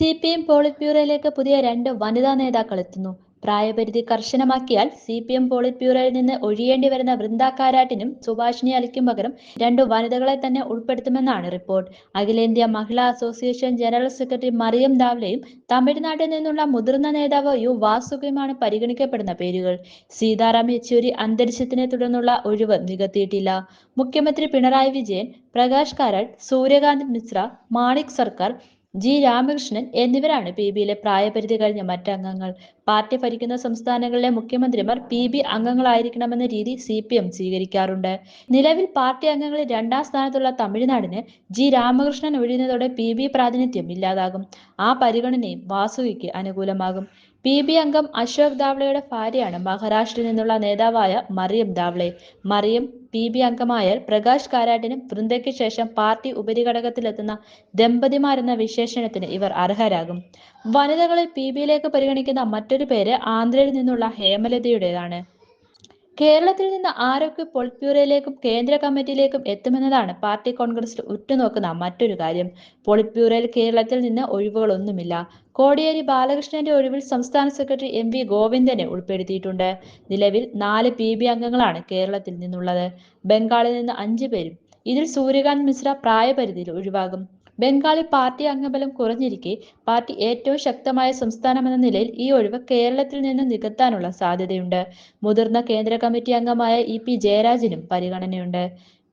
C P M polit ബ്യൂറോയിലേക്ക് പുതിയ രണ്ട് വനിതാ നേതാക്കൾ എത്തുന്നു. പ്രായപരിധി കർശനമാക്കിയാൽ സി പി എം പോളിറ്റ് ബ്യൂറോയിൽ നിന്ന് ഒഴിയേണ്ടി വരുന്ന വൃന്ദ കാരാട്ടിനും അലിക്കും പകരം രണ്ട് വനിതകളെ തന്നെ ഉൾപ്പെടുത്തുമെന്നാണ് റിപ്പോർട്ട്. അഖിലേന്ത്യാ മഹിളാ അസോസിയേഷൻ ജനറൽ സെക്രട്ടറി മറിയം ദാവ്ലയും തമിഴ്നാട്ടിൽ നിന്നുള്ള മുതിർന്ന നേതാവ് യു വാസുകയുമാണ് പരിഗണിക്കപ്പെടുന്ന പേരുകൾ. സീതാറാം യെച്ചൂരി അന്തരിച്ചതിനെ തുടർന്നുള്ള ഒഴിവ് നികത്തിയിട്ടില്ല. മുഖ്യമന്ത്രി പിണറായി വിജയൻ പ്രകാശ് കാരാട്ട് സൂര്യകാന്ത് മിശ്ര മാണിക് സർക്കാർ ജി. രാമകൃഷ്ണൻ എന്നിവരാണ് പി. ബിയിലെ പ്രായപരിധി കഴിഞ്ഞ മറ്റംഗങ്ങൾ. പാർട്ടി ഭരിക്കുന്ന സംസ്ഥാനങ്ങളിലെ മുഖ്യമന്ത്രിമാർ പി. ബി. അംഗങ്ങളായിരിക്കണമെന്ന രീതി സി. പി. എം സ്വീകരിക്കാറുണ്ട്. നിലവിൽ പാർട്ടി അംഗങ്ങളിൽ രണ്ടാം സ്ഥാനത്തുള്ള തമിഴ്നാടിന് ജി. രാമകൃഷ്ണൻ ഒഴിയുന്നതോടെ പി. ബി. പ്രാതിനിധ്യം ഇല്ലാതാകും. ആ പരിഗണനയും വാസുകിക്ക് അനുകൂലമാകും. പി ബി അംഗം അശോക് ദാവ്ളയുടെ ഭാര്യയാണ് മഹാരാഷ്ട്രയിൽ നിന്നുള്ള നേതാവായ മറിയം ദാവ്ളെ. മറിയം പി ബി അംഗമായാൽ പ്രകാശ് കാരാട്ടിനും വൃന്ദയ്ക്ക് ശേഷം പാർട്ടി ഉപരിഘടകത്തിലെത്തുന്ന ദമ്പതിമാരെന്ന വിശേഷണത്തിന് ഇവർ അർഹരാകും. വനിതകളെ പി ബിയിലേക്ക് പരിഗണിക്കുന്ന മറ്റൊരു പേര് ആന്ധ്രയിൽ നിന്നുള്ള ഹേമലതയുടേതാണ്. കേരളത്തിൽ നിന്ന് ആരൊക്കെ പൊളിറ്റ്ബ്യൂറോയിലേക്കും കേന്ദ്ര കമ്മിറ്റിയിലേക്കും എത്തുമെന്നതാണ് പാർട്ടി കോൺഗ്രസ് ഉറ്റുനോക്കുന്ന മറ്റൊരു കാര്യം. പൊളിറ്റ്ബ്യൂറോയിൽ കേരളത്തിൽ നിന്ന് ഒഴിവുകളൊന്നുമില്ല. കോടിയേരി ബാലകൃഷ്ണന്റെ ഒഴിവിൽ സംസ്ഥാന സെക്രട്ടറി എം വി ഗോവിന്ദനെ ഉൾപ്പെടുത്തിയിട്ടുണ്ട്. നിലവിൽ നാല് പി ബി അംഗങ്ങളാണ് കേരളത്തിൽ നിന്നുള്ളത്. ബംഗാളിൽ നിന്ന് അഞ്ചു പേരും. ഇതിൽ സൂര്യകാന്ത് മിശ്ര പ്രായപരിധിയിൽ ഒഴിവാകും. ബംഗാളിൽ പാർട്ടി അംഗബലം കുറഞ്ഞിരിക്കെ പാർട്ടി ഏറ്റവും ശക്തമായ സംസ്ഥാനമെന്ന നിലയിൽ ഈ ഒഴിവ് കേരളത്തിൽ നിന്ന് നികത്താനുള്ള സാധ്യതയുണ്ട്. മുതിർന്ന കേന്ദ്ര കമ്മിറ്റി അംഗമായ ഇ പി ജയരാജനും പരിഗണനയുണ്ട്.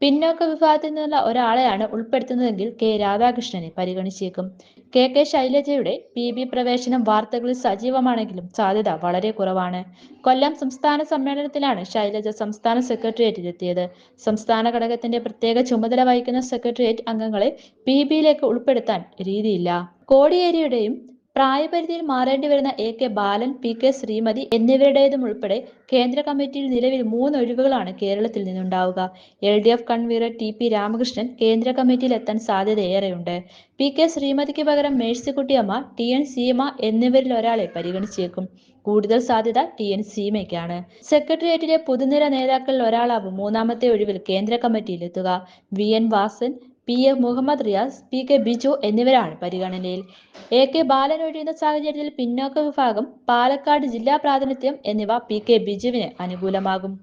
പിന്നോക്ക വിഭാഗത്തിൽ നിന്നുള്ള ഒരാളെയാണ് ഉൾപ്പെടുത്തുന്നതെങ്കിൽ കെ രാധാകൃഷ്ണനെ പരിഗണിച്ചേക്കും. കെ കെ ശൈലജയുടെ പി ബി പ്രവേശനം വാർത്തകളിൽ സജീവമാണെങ്കിലും സാധ്യത വളരെ കുറവാണ്. കൊല്ലം സംസ്ഥാന സമ്മേളനത്തിലാണ് ശൈലജ സംസ്ഥാന സെക്രട്ടേറിയറ്റിൽ എത്തിയത് സംസ്ഥാന ഘടകത്തിന്റെ പ്രത്യേക ചുമതല വഹിക്കുന്ന സെക്രട്ടേറിയറ്റ് അംഗങ്ങളെ പി ബിയിലേക്ക് ഉൾപ്പെടുത്താൻ രീതിയില്ല. കോടിയേരിയുടെയും പ്രായപരിധിയിൽ മാറേണ്ടി വരുന്ന A K Balan P K Sreemathi എന്നിവരുടേതും ഉൾപ്പെടെ കേന്ദ്ര കമ്മിറ്റിയിൽ നിലവിൽ മൂന്ന് ഒഴിവുകളാണ് കേരളത്തിൽ നിന്നുണ്ടാവുക. L D F convener T P Ramakrishnan കേന്ദ്ര കമ്മിറ്റിയിൽ എത്താൻ സാധ്യതയേറെയുണ്ട്. പി കെ ശ്രീമതിക്ക് പകരം മേഴ്സിക്കുട്ടിയമ്മ ടി എൻ സീമ എന്നിവരിൽ ഒരാളെ പരിഗണിച്ചേക്കും. കൂടുതൽ സാധ്യത ടി എൻ സീമയ്ക്കാണ്. സെക്രട്ടേറിയറ്റിലെ പുതുനിര നേതാക്കളിൽ ഒരാളാവും മൂന്നാമത്തെ ഒഴിവിൽ കേന്ദ്ര കമ്മിറ്റിയിലെത്തുക V N Vasan P A Muhammad Riyas P K Biju എന്നിവരാണ് പരിഗണനയിൽ. എ കെ ബാലൻ ഒഴിയുന്ന സാഹചര്യത്തിൽ പിന്നോക്ക വിഭാഗം പാലക്കാട് ജില്ലാ പ്രാതിനിധ്യം എന്നിവ പി കെ ബിജുവിന് അനുകൂലമാകും.